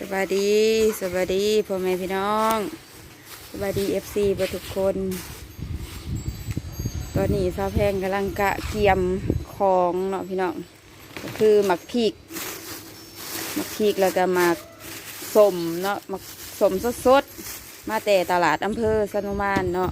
สวัสดีสวัสดีพ่อแม่พี่น้องสวัสดีเอฟซีประทุกคน ตอนนี้สาแพงกำลังกะเกียมของเนาะพี่น้องก็คือหมักพริกหมักพริกแล้วก็หมักสมเนาะหมักสมสดๆมาแต่ตลาดอำเภอสนุมานเนาะ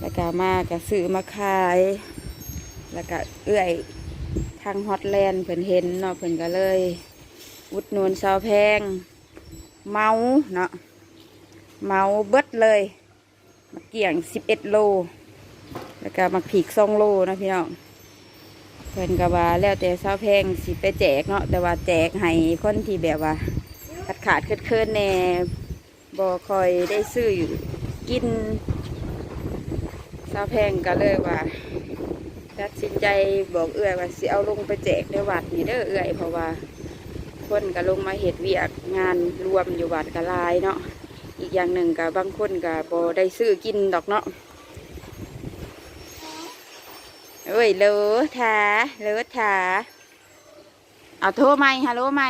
แล้วก็มาก็ซื้อมาขาย แล้วก็เอื้อยทางฮอตแลนด์เพิ่นเห็นเนาะเพิ่นก็เลย อุดหนุนสาวแพง เมาเนาะเมาเบิดเลยมาเกี่ยงสิบเอ็ดโล แล้วก็มาผีกสองโลนะพี่น้องเพิ่นก็ว่าแล้วแต่สาวแพงสิไปแจกเนาะแต่ว่าแจกให้คนที่แบบว่าขาดขาดเคินเคินแน่บ่คอยได้ซื้ออยู่กินสาวแพงก็เลยว่าตัดสินใจบอกเอื้อยว่าสิเอาลงไปแจกในวัดนี่เด้อเอื้อยเพราะว่า คนก็ลงมาเห็ดเวียกงานรวมอยู่วัดกะลายเนาะอีกอย่างหนึ่งกับบางคนกับบได้ซื้อกินดอกเนาะเอ้ยเลอทาเลอทาเอาโทรไหมฮัลโหลไหม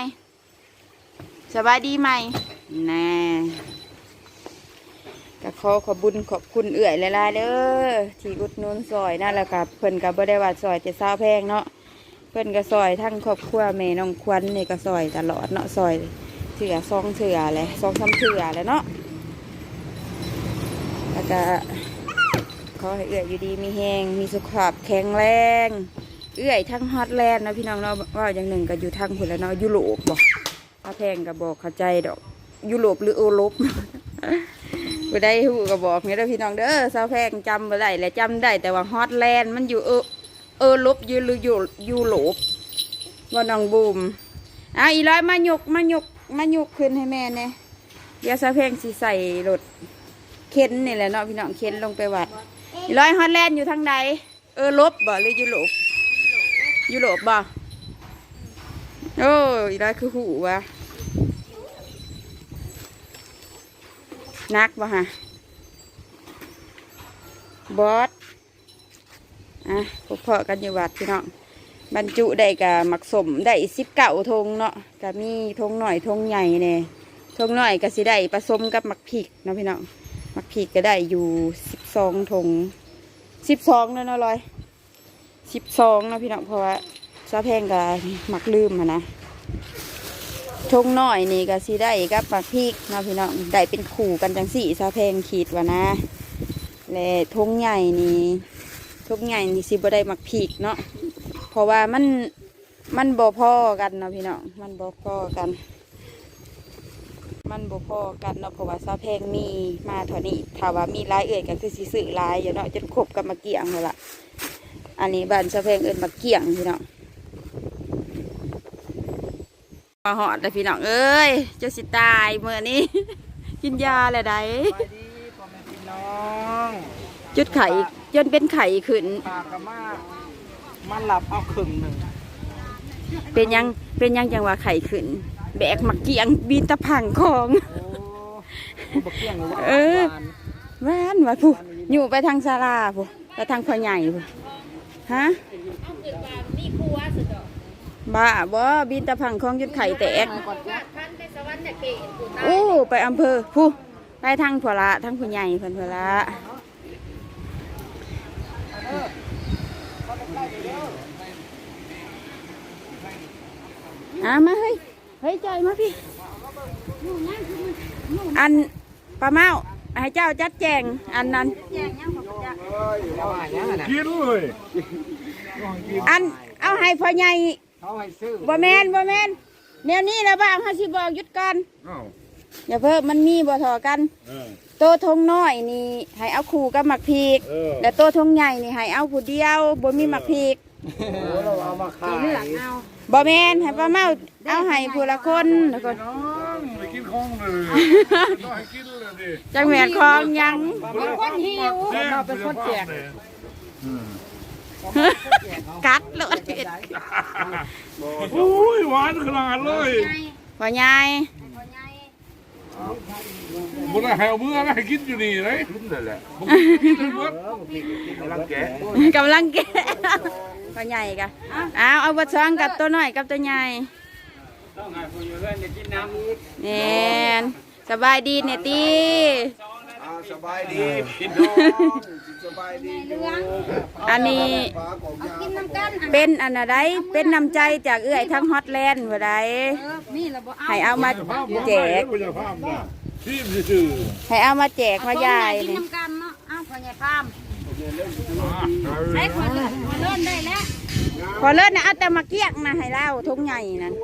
สบายดีไหมแน่ก็ขอขอบุญขอบคุณเอื่อยหลายๆเด้อที่อุดนุนซอยนั่นแหละกับเพิ่นกับบ่ได้ว่าซอยจะเศร้าแพงเนาะ เพิ่นก็ซอยทั้งครอบครัวแม่น้องควันเนี่ก็ซอยตลอดเนาะซอยเถื่อซองเถื่อแหละซองซ้ำเถื่อแหล้วเนาะแล้วก็ขอให้เอื้อยอยู่ดีมีแหงมีสุขภาพแข็งแรง เอื้อยทั้งฮอตแลนด์นะพี่น้องเนาะว่าอย่างหนึ่งก็อยู่ทางพุ่นแล้วเนาะยุโรปบอกถ้าแพงก็บอกเข้าใจดอก ยุโรปหรือโอรปบ่ได้หูก็บอกนี่เด้อพี่น้องเด้อสาวแพงจำบ่ได้แหละจำได้แต่ว่าฮอตแลนด์มันอยู่เออ เออลบยูหรือยูยูโลบว่าน้องบูมอะอีร้อยมายกมายกมายกขึ้นให้แม่เนี่ยเดี๋ยวสะเพงสิใส่รถเข็นนี่แหละเนาะพี่น้องเข็นลงไปวัดอีร้อยฮอตแลนด์อยู่ทางใดเออลบบ่หรือยูโรปยูโรปบ่โอ้อีร้อยคือหูวะนักบ่ฮะบอส อะพบเพาะกันอยู่วัดพี่น้องบรรจุได้กับหมักสมได้สิบเก้าทงเนาะก็มีทงหน่อยทงใหญ่เนี่ยทงหน่อยก็สิได้ผสมกับหมักพริกเนาะพี่น้องหมักพริกก็ได้อยู่สิบสองทงสิบสองเนาะเนาะลอยสิบสองเนาะพี่น้องเพราะว่าซาแพงกับหมักลืมอะนะทงหน่อยนี่ก็สิได้กับหมักพริกเนาะพี่น้องได้เป็นขู่กันจังสี่ซาแพงขีดว่านะและทงใหญ่นี่ ทุกอย่างนี่สิบ่ได้มักผีกเนาะเพราะว่ามันมันบ่พอกันเนาะพี่น้องมันบ่พอกัน มันบ่พอกันเนาะเพราะว่าซาแพงมีมาเท่านี้ถ้าว่ามีลายเอ่ยก็คือสิซื้อลายอยู่เนาะจนครบกับมาเกี่ยงเลยล่ะอันนี้บ้านซาแพงเอิ้นมาเกี่ยงพี่น้องมาหอดเลยพี่น้องเอ้ยจะสิตายเมื่อนี้ กินยาแหละไดสวัสดีพ่อแม่พี่น้อง จุดไข่จนเป็นไข่ขึ้น ปากกะมามาหลับเอาครึ่งหนึ่งเป็นยังเป็นยังจังว่าไข่ขึ้น แบกมักเกียงบินตะพังของ โอ้โหบักเกี้ยงหรือว่าเออ หวานแว่นว่าผู้อยู่ไปทางศาลาผู้ไปทางพ่อใหญ่ผู้ฮะบ้าบ่บินตะพังของจนไข่แตกโอ้ไปอำเภอผู้ไปทางผัวละทางผู้ใหญ่เพิ่นผัวละ อะมาเฮ้ยเฮ้ยจอยมาพี่อันปลาเมาให้เจ้าจัดแจงอันนั้นเอาหายังอะนะกินเลยอันเอาให้พ่อใหญ่เขาให้ซื้อบ่แมนบ่แมนแนวนี้แล้วบ้างเขาสิบอกหยุดก่อนอ้าวอย่าเพิ่มมันมีบ่ทอกันเออโตทงน้อยนี่ให้เอาคู่กับหมักพริกเออแต่โตทงใหญ่นี่ให้เอาผู้เดียวบ่มีหมักพริกเราเอามาขายเลือกเอา บ่แมนให้ป้าเมาเอาให้ผู้ละคนแล้วก็น้องไปกินของเลยต้องให้กินเลยดิจังแม่นของหยังเป็นคนหิวเราเป็นคนแจกกัดเลยอุ้ยหวานขนาดเลยพ่อใหญ่บุญให้เอามือให้กินอยู่นี่เลยกินเลยแหละกินเลยหมดกำลังแกะกำลังแกะ พ่อใหญ่กะเอาเอาบทสองกับตัวน้อยกับตัวใหญ่ต้องให้ผู้อยู่เพื่อนจะกินน้ำอีกแน่นสบายดีเนี่ยตีอ่าสบายดีพี่น้องสบายดีอยู่อันนี้ฟ้าของยากินน้ำกันอันเป็นอันอะไรเป็นน้ำใจจากเอื้อยทั้งฮอตแลนด์ว่าไดเออมีแล้วบ่เอาให้เอามาแจกคุณภาพนะทีมซื่อให้เอามาแจกมายายกินนี่น้ำกันเนาะเอาพ่อใหญ่พามใช้คนละคนเล่นได้แล้วพอเลิศนะเอาแต่มาเกี้ยงนะให้เล่าทุงใหญ่นั่น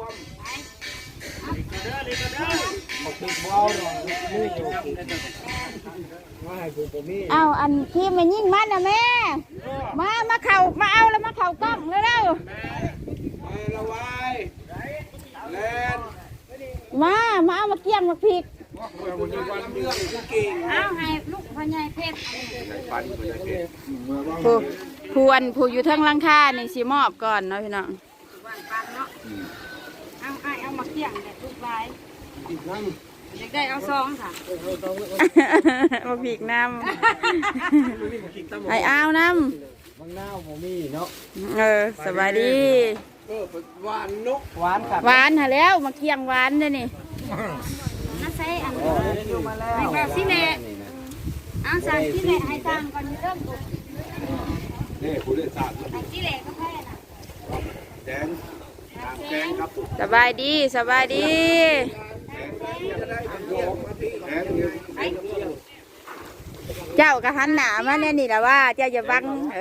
เอาอันที่มันยิ่งมันนะแม่ มามาเข่ามาเอาแล้วมาเข่ากล้องแล้วเร็วมาละวายแลนๆมามาเอามาเกี้ยงมาพริกวันเรื่ องกูเก่งเอาให้ลูกพ่อใหญ่เพชรปันไปเลยเก่งผู้ควรผู้อยู่เทั้งหลังคานี่สิมอบก่อนเนาะพี่น้องวันปันเนาะเอาไอ้เอามาเกี่ยงแต่ทุกใบอยากได้เอาซองค่ะมาพริกน้ำไอเอาน้บางนาวผมมีเนาะำเออสบายดีเออหวานนกหวานครับหวานหาแล้วมาเคียงหวานเด้อนี่น่า ใช้อันนี้ให้แบบสิแม่เอาสั่งสิแม่ให้สั่งก่อนเริ่มตุกนี่ผู้เล่นศาสตร์ให้สิแม่ก็แพ้น่ะแดงตามแดงครับสบายดีสบายดี แดงอยู่เจ้าก็หันหนามาเนี่ยนี่แหละว่า เจ้าอย่าบัง เอ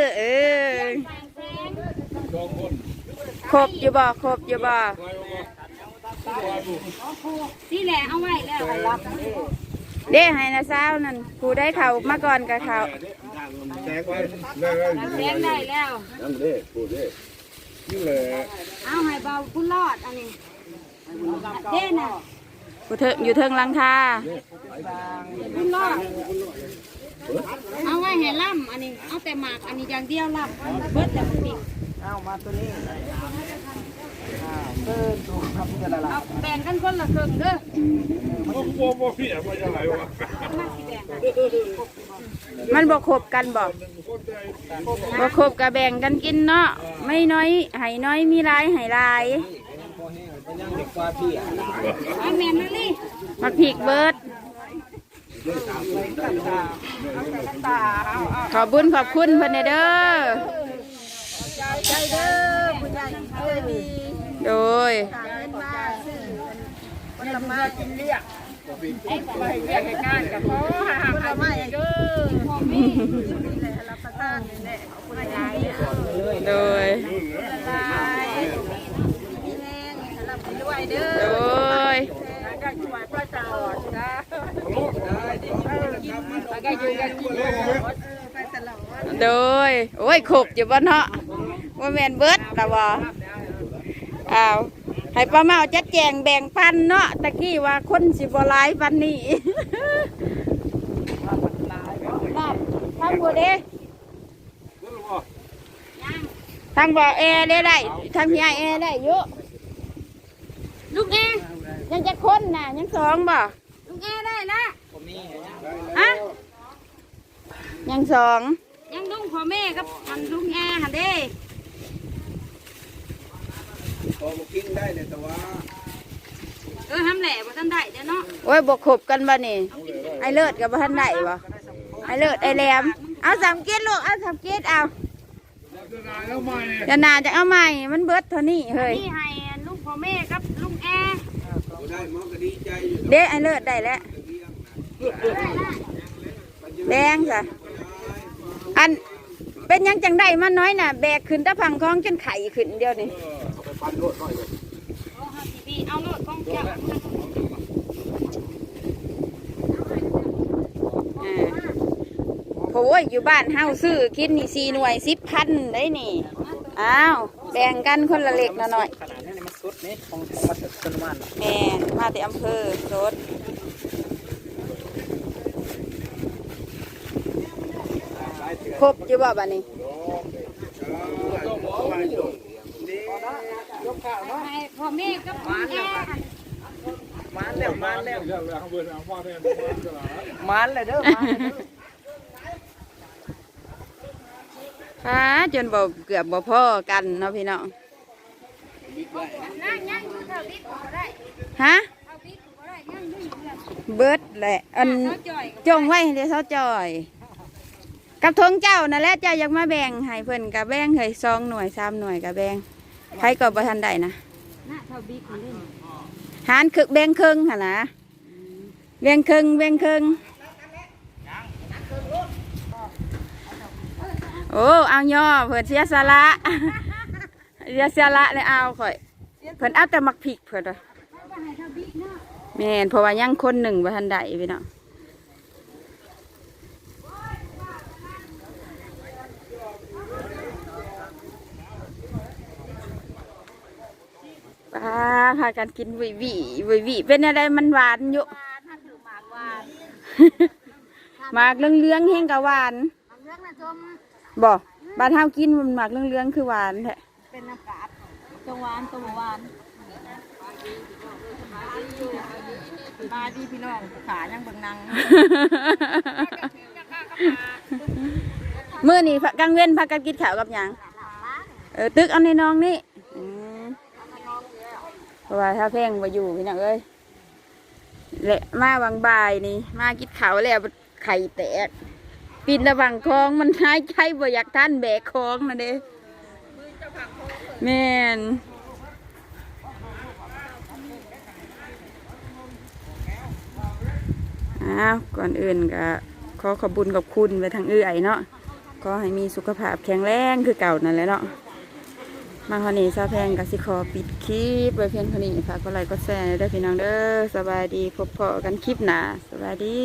อเออครบอยู่บ่ครบอยู่บ่ สิแม่เอาไว้แล้วให้รับเด้ให้นะสาวนั่นผู้ได้เขามาก่อนกับเขาแดงไว้เลยแดงได้แล้วนั่นเด้พูดเด้นี่แหละเอาให้เบาคุณรอดอันนี้เด้น่ะผู้เถิงอยู่เทิงหลังคาคุณรอดเอาไว้ให้ล่ำอันนี้เอาแต่หมากอันนี้อย่างเดียวล่ำเบิดแต่ปีกเอามาตัวนี้อ่า เดินดูครับจะละลาเอาแบ่งกันคนละครึ่งเด้อๆบ่บ่บ่พี่อะว่าจะไหลวะมาสิแบ่งมันบ่ครบกันบ่บ่ครบกับแบ่งกันกินเนาะไม่น้อยให้น้อยมีหลายให้หลายพอแห้งเป็นยังเด็กกว่าพี่อะเอาแม่นมาลิมาพริกเบิดขอบุญขอบคุณเพิ่นเด้อใจเด้อผู้ใหญ่ใจดี โดยโดยโดยโดยโอ้ยขบอยู่บ่เนาะว่าแมนเบิดแต่ว่า อ้าวให้ป้าเมาจัดแจงแบ่งปันเนาะตะกี้ว่าคนสิบ่หลายปันนี้นั่นทางบัวเด้ทางบ่อแอร์ได้ได้ทางพี่ไอแอร์ได้เยอะลูกแอยังจะคนน่ะยังสองบ่ลูกแอได้ละผมมีอะยังสองยังลุงพ่อแม่กับมันลุงแอหันเด้พ อมากินได้เลยแต่ว่าเออทำแหล่บ่ทันได้เด้อเนาะโอ้ยบกขบกันบ่นี่ไอเลิศกับบ่ทันได้บ่ไอเลิศไอแหลมเอาสามเกตลูกเอาสามเกตเอาจะนายแล้วใหม่จะนาจะเอาใหม่มันเบิดเท่านี้เฮ้ยนี่ให้ลุงพ่อแม่กับลุงแอบ่ได้มันก็ดีใจอยู่เด้ไอเลิศได้แล้วแดงจ้ะอันเป็นหยังจังได้มาน้อยน่ะ แบกขึ้นตะพังคล้องจนไข่ขึ้นเดียวนี่ไปันโลดหน่อยเลยโอ้ฮาสิพี่เอาโลดของเจ้าอ่าโอ้ยอยู่บ้านเฮาซื้อกินนี่สี่หน่วยสิบพันได้นี่อ้าวแบ่งกันคนละเล็กละน้อยขนาดนี้มันสุดนี่ของของมาถึงต้นมันแม่มาแต่อำเภอโสดครบอยู่บ่บัดนี้ ให้พ่อแม่กับลุงแอมันแล้วมันแล้วเรื่องแล้วข้างบนเอาว่าแม่นจะหลามันเลยเด้อมันเลยเด้อฟ้าจนบ่เกือบบ่พอกันเนาะพี่น้องนั่งยังอยู่เถาบิ๊กก็ได้ฮะเอาบิ๊กก็ได้ยังอยู่อยู่แล้วเบิดแหละอันเขาจ่อยจงไว้ให้เดี๋ยวเขาจอย กับทงเจ้านั่นแหละเจ้าอยากมาแบ่งให้เพิ่นกับแบ่งให้สองหน่วยสามหน่วยกับแบ่ง ใครก็บ่ทันได้นะหน้าเท่าบิ๊กคนนี้หารคือแบ่งครึ่งหั่นนะแบ่งครึ่งแบ่งครึ่งโอ้เอาย่อเพิ่นเสียสละเสียสละเลยเอาข่อยเพิ่นเอาแต่มักผิกเพิ่นว่าก็ให้เท่าบิ๊กเนาะแม่นเพราะว่ายังคนหนึ่งบ่ทันได้พี่น้อง ป้าพากันกินวิวิวิวิเป็นอะไรมันหวานอยู่ถ้าถือหมากหวานหมากเหลืองๆแห้งกะหวานหมากเรื่องนะชมบ่บ้านเฮากินมันหมากเหลืองๆคือหวานแท้เป็นน้ำกาดตัวหวานตัวหวานมาดีพี่น้องขายังเบิ่งนังมื้อนี้พะกลางเว้นพากันกินข้าวกับหยังเออตึกเอาในน้องนี่อืมเพ ราะว่าถ้าแพงบ่อยู่พี่น้องเอ้ยและมาบางบายนี่ มากินข้าแล้วไข่แตกปินระหว่างคลองมันหายใจบ่อยากท่านแบกคลองนะเด้แม่นอ้าวก่อนอื่นก็ขอขอบุญขอบคุณไปทางเอื้อยเนาะก็ให้มีสุขภาพแข็งแรงคือเก่านั่นแหละเนาะ มาคนนี้ซาแพงกับสิขอปิดคลิปไว้เพียงคนนี้ฝากกดไลค์กดแชร์ด้วยพี่น้องเด้อสบายดีพบเพอกันคลิปหนาสบายดี